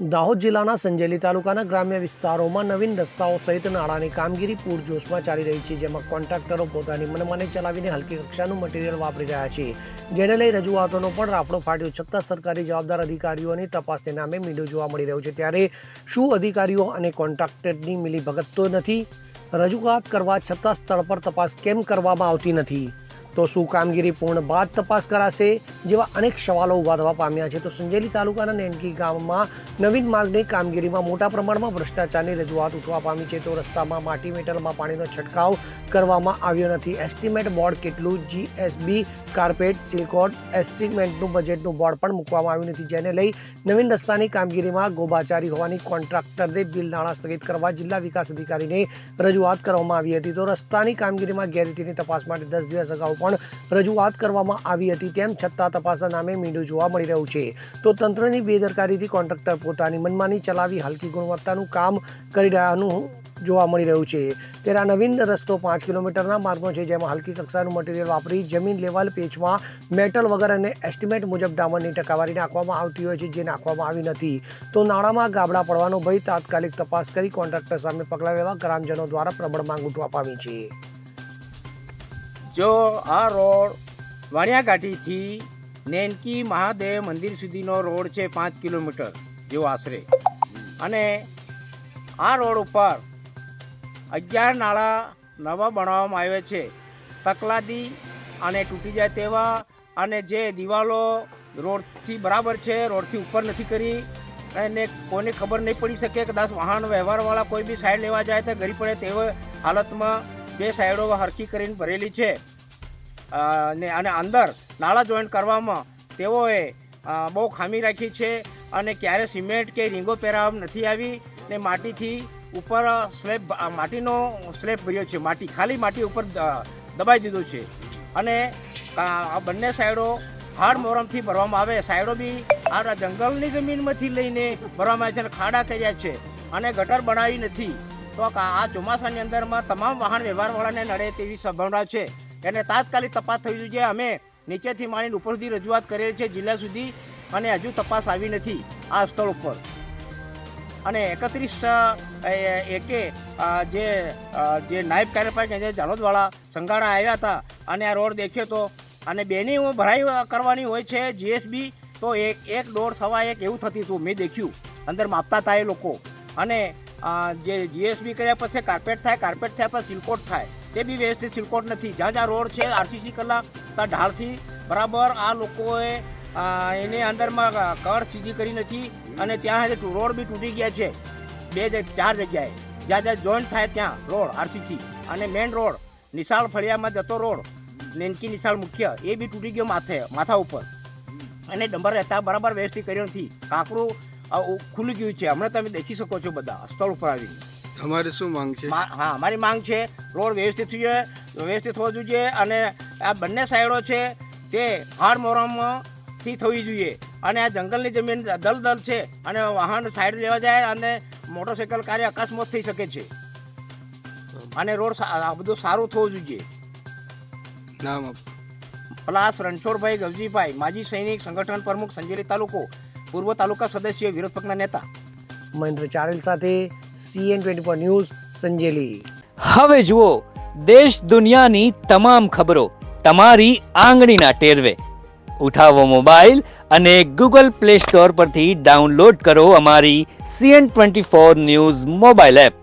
દાહોદ જિલ્લાના સંજેલી તાલુકાના ગ્રામ્ય વિસ્તારોમાં નવીન રસ્તાઓ સહિત નાળાની કામગીરી પૂરજોશમાં ચાલી રહી છે, જેમાં કોન્ટ્રાક્ટરો પોતાની મનમાને ચલાવીને હલકી કક્ષાનું મટીરીયલ વાપરી રહ્યા છે. જેને લઈ રજૂઆતોનો પણ રાફડો ફાટ્યો, છતાં સરકારી જવાબદાર અધિકારીઓની તપાસને નામે મીડિયો જોવા મળી રહ્યો છે. ત્યારે શું અધિકારીઓ અને કોન્ટ્રાક્ટરની મિલીભગત તો નથી? રજૂઆત કરવા છતાં સ્થળ પર તપાસ કેમ કરવામાં આવતી નથી? તો શું કામગીરી પૂર્ણ બાદ તપાસ કરાશે જેવા અનેક સવાલો ઊભા થવા પામ્યા છે. તો સંજેલી તાલુકાના નેનકી ગામમાં નવીન માર્ગની કામગીરીમાં મોટા પ્રમાણમાં ભ્રષ્ટાચારની રજૂઆત ઉઠવા પામી છે. તો રસ્તામાં માટી મેટલમાં પાણીનો છંટકાવ કરવામાં આવ્યો નથી. એસ્ટિમેટ બોર્ડ કેટલું? જીએસબી કાર્પેટ સિલકોટ એસ્ટિમેન્ટનું બજેટનું બોર્ડ પણ મૂકવામાં આવ્યું નથી. જેને લઈ નવીન રસ્તાની કામગીરીમાં ગોબાચારી હોવાની કોન્ટ્રાક્ટરે બિલ નાણાં સ્થગિત કરવા જિલ્લા વિકાસ અધિકારીને રજૂઆત કરવામાં આવી હતી. તો રસ્તાની કામગીરીમાં ગેરરીતિની તપાસ માટે દસ દિવસ અગાઉ પણ રજૂઆત કરવામાં આવી હતી, તેમ છતાં તપાસના નામે મીંડું જોવા મળી રહ્યું છે. તો તંત્રની બેદરકારીથી કોન્ટ્રાક્ટર પોતાની મનમાની ચલાવી હલકી ગુણવત્તાનું કામ કરી રહ્યાનું જોવા મળી રહ્યું છે. તેના નવીન રસ્તો પાંચ કિલોમીટરના માર્ગનો છે, જેમાં હલકી કક્ષાનું મટીરિયલ વાપરી જમીન લેવલ, પેચમાં મેટલ વગર અને એસ્ટિમેટ મુજબ ડામરની ટકાવારી નાખવામાં આવતી હોય છે, જે નાખવામાં આવી નથી. તો નાણામાં ગાબડા પડવાનો ભય તાત્કાલિક તપાસ કરી કોન્ટ્રાક્ટર સામે પગલાં લેવા ગ્રામજનો દ્વારા પ્રબળ માંગ ઉઠવા પામી છે. જો આ રોડ વાણિયાઘાટીથી નેનકી મહાદેવ મંદિર સુધીનો રોડ છે પાંચ કિલોમીટર જેવો આશરે. અને આ રોડ ઉપર અગિયાર નાળા નવા બનાવવામાં આવ્યા છે. તકલાદી અને તૂટી જાય તેવા અને જે દિવાલો રોડથી બરાબર છે, રોડથી ઉપર નથી કરી. અને કોને ખબર નહીં પડી શકે કદાચ વાહન વ્યવહારવાળા કોઈ બી સાઈડ લેવા જાય તો ગરી પડે તેવી હાલતમાં બે સાઈડો હરકી કરીને ભરેલી છે. ને અને અંદર નાળા જોઈન્ટ કરવામાં તેઓએ બહુ ખામી રાખી છે અને ક્યારે સિમેન્ટ કે રીંગો પહેરાવવા નથી આવી ને માટીથી ઉપર સ્લેબ માટીનો સ્લેબ ભર્યો છે. માટી, ખાલી માટી ઉપર દબાઈ દીધું છે. અને આ બંને સાઈડો હાડ મોરમથી ભરવામાં આવે. સાઈડો બી આ જંગલની જમીનમાંથી લઈને ભરવામાં આવે છે અને ખાડા કર્યા છે. અને ગટર બનાવી નથી. તો આ ચોમાસાની અંદરમાં તમામ વાહન વ્યવહારવાળાને નડે તેવી સંભાવના છે. એને તાત્કાલિક તપાસ થવી જોઈએ. અમે નીચેથી માંડીને ઉપર સુધી રજૂઆત કરેલી છે જિલ્લા સુધી અને હજુ તપાસ આવી નથી આ સ્થળ ઉપર. અને એકત્રીસ એકે જે જે નાયબ કાર્યપાલક જે જાલોદવાળા સંઘાણા આવ્યા હતા અને આ રોડ દેખ્યો તો અને બેની ભરાઈ કરવાની હોય છે જીએસબી, તો એક એક દોઢ સવા એક એવું થતી હતું. મેં દેખ્યું. અંદર માપતા હતા એ લોકો. અને જે જીએસબી કર્યા પછી કાર્પેટ થાય કાર્પેટ થયા પછી સિલકોટ થાય. તે બી વ્યવસ્થિત સિલકોટ નથી. જ્યાં જ્યાં રોડ છે આરસીસી કલા ત્યાં ઢાળથી બરાબર આ લોકોએ એની અંદરમાં કર સીધી કરી નથી અને ત્યાં રોડ બી તૂટી ગયા છે. બે ચાર જગ્યાએ. જ્યાં જ્યાં જોઈન્ટ થાય ત્યાં રોડ આરસીસી અને મેઇન રોડ, નિશાળ ફળિયામાં જતો રોડ, નેનકી નિશાળ મુખ્ય, એ બી તૂટી ગયો માથે, માથા ઉપર. અને ડંબર રહેતા બરાબર વ્યવસ્થિત કર્યો નથી. કાંકરું ઉ- ખુલી ગયું છે. હમણાં તમે દેખી શકો છો બધા સ્થળ ઉપર આવી તમારે શું માંગ છે? હા અમારી માંગ છે રોડ વ્યવસ્થિત થઈ જોઈએ વ્યવસ્થિત હોવો જોઈએ અને આ બંને સાઈડો છે તે હાર મોરમથી થવી જોઈએ. અને આ જંગલની જમીન દલદલ છે અને વાહન સાઈડ લેવા જાય અને મોટરસાઇકલ કાર્ય અકસ્માત થઈ શકે છે. અને રોડ આ બધું સારું થવું જોઈએ. નામ પ્લાસ રણછોડભાઈ ગવજીભાઈ માજી સૈનિક સંગઠન પ્રમુખ સંજેલી તાલુકો પૂર્વ તાલુકા સદસ્ય વિરોધ પક્ષના નેતા મહેન્દ્ર ચારેલ સાથે CN twenty four news Sanjeli. હવે જુઓ દેશ દુનિયાની તમામ ખબરો તમારી આંગળીના ટેરવે. ઉઠાવો મોબાઈલ અને ગૂગલ પ્લે સ્ટોર પરથી ડાઉનલોડ કરો અમારી CN twenty four news mobile app.